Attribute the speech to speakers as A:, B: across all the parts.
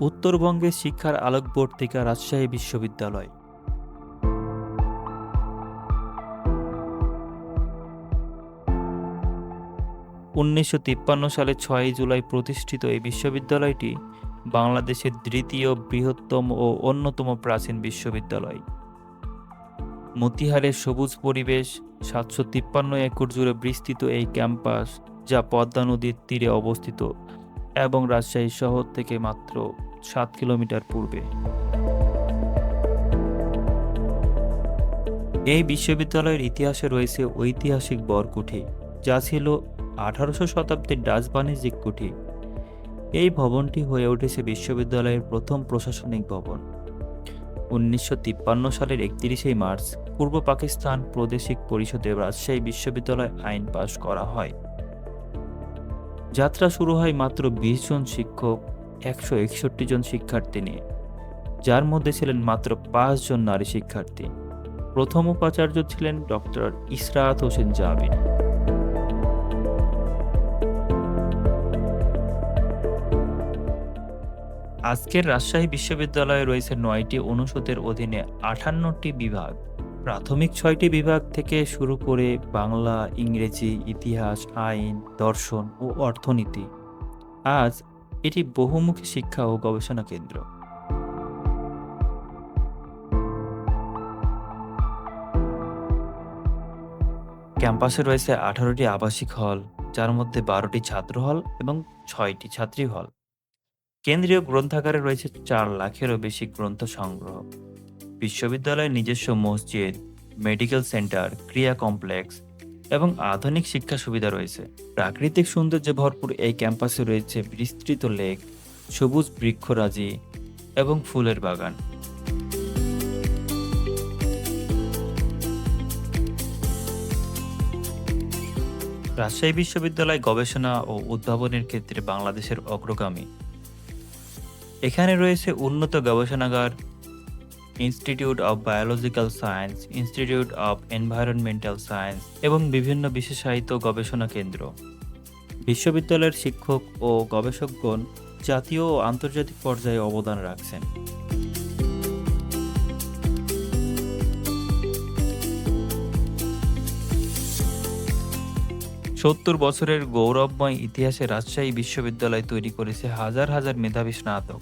A: উত্তরবঙ্গের শিক্ষার আলোকবর্তিকা রাজশাহী বিশ্ববিদ্যালয়। উনিশশো তিপ্পান্ন সালে ছয়ই জুলাই প্রতিষ্ঠিত এই বিশ্ববিদ্যালয়টি বাংলাদেশের দ্বিতীয় বৃহত্তম ও অন্যতম প্রাচীন বিশ্ববিদ্যালয়। মতিহারের সবুজ পরিবেশ, সাতশো তিপ্পান্ন একর জুড়ে বিস্তৃত এই ক্যাম্পাস, যা পদ্মা নদীর তীরে অবস্থিত। এবং রাজশাহী শহর থেকে মাত্র সাত কিলোমিটার পূর্বে। এই বিশ্ববিদ্যালয়ের ইতিহাসে রয়েছে ঐতিহাসিক বরকুঠি, যা ছিল আঠারোশো শতাব্দীর ডাচ বাণিজ্যিক কুঠি এই ভবনটি হয়ে উঠেছে বিশ্ববিদ্যালয়ের প্রথম প্রশাসনিক ভবন। উনিশশো তিপ্পান্ন সালের একত্রিশে মার্চ পূর্ব পাকিস্তান প্রাদেশিক পরিষদে রাজশাহী বিশ্ববিদ্যালয় আইন পাশ করা হয়। যাত্রা শুরু হয় মাত্র বিশ জন শিক্ষক, একশো একষট্টি জন শিক্ষার্থী নিয়ে। যার মধ্যে ছিলেন মাত্র পাঁচ জন নারী শিক্ষার্থী। প্রথম উপাচার্য ছিলেন ডক্টর ইসরাত হোসেন জাবিন আজকের রাজশাহী বিশ্ববিদ্যালয়ে রয়েছে নয়টি অনুষদের অধীনে আটান্নটি বিভাগ। প্রাথমিক ছয়টি বিভাগ থেকে শুরু করে বাংলা, ইংরেজি, ইতিহাস, আইন, দর্শন ও অর্থনীতি। আজ এটি বহুমুখী শিক্ষা ও গবেষণা কেন্দ্র। ক্যাম্পাসে রয়েছে আঠারোটি আবাসিক হল, যার মধ্যে বারোটি ছাত্র হল এবং ছয়টি ছাত্রী হল। কেন্দ্রীয় গ্রন্থাগারে রয়েছে চার লাখেরও বেশি গ্রন্থ সংগ্রহ। বিশ্ববিদ্যালয়ের নিজস্ব মসজিদ মেডিকেল সেন্টার ক্রিয়া কমপ্লেক্স এবং আধুনিক শিক্ষা সুবিধা রয়েছে। প্রাকৃতিক সৌন্দর্যে ভরপুর এই ক্যাম্পাসে রয়েছে বিস্তৃত লেক সবুজ বৃক্ষরাজি এবং ফুলের বাগান। রাজশাহী বিশ্ববিদ্যালয় গবেষণা ও উদ্ভাবনের ক্ষেত্রে বাংলাদেশের অগ্রগামী। এখানে রয়েছে উন্নত গবেষণাগার institute of biological science institute of environmental science এবং বিভিন্ন বিশেষায়িত গবেষণা কেন্দ্র। বিশ্ববিদ্যালয়ের শিক্ষক ও গবেষকগণ জাতীয় ও আন্তর্জাতিক পর্যায়ে অবদান রাখছেন। সত্তর বছরের গৌরবময় ইতিহাসে রাজশাহী বিশ্ববিদ্যালয় তৈরি করেছে হাজার হাজার মেধাবী স্নাতক।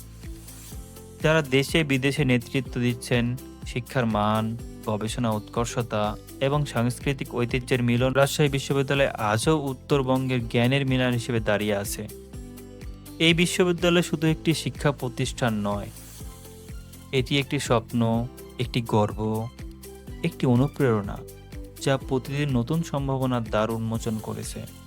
A: যারা দেশে বিদেশে নেতৃত্ব দিচ্ছেন, শিক্ষার মান, গবেষণা, উৎকর্ষতা এবং সাংস্কৃতিক ঐতিহ্যের মিলন, রাজশাহী বিশ্ববিদ্যালয় আজও উত্তরবঙ্গের জ্ঞানের মিনার হিসেবে দাঁড়িয়ে আছে। এই বিশ্ববিদ্যালয় শুধু একটি শিক্ষা প্রতিষ্ঠান নয়, এটি একটি স্বপ্ন, একটি গর্ব, একটি অনুপ্রেরণা যা প্রতিদিন নতুন সম্ভাবনার দ্বার উন্মোচন করেছে।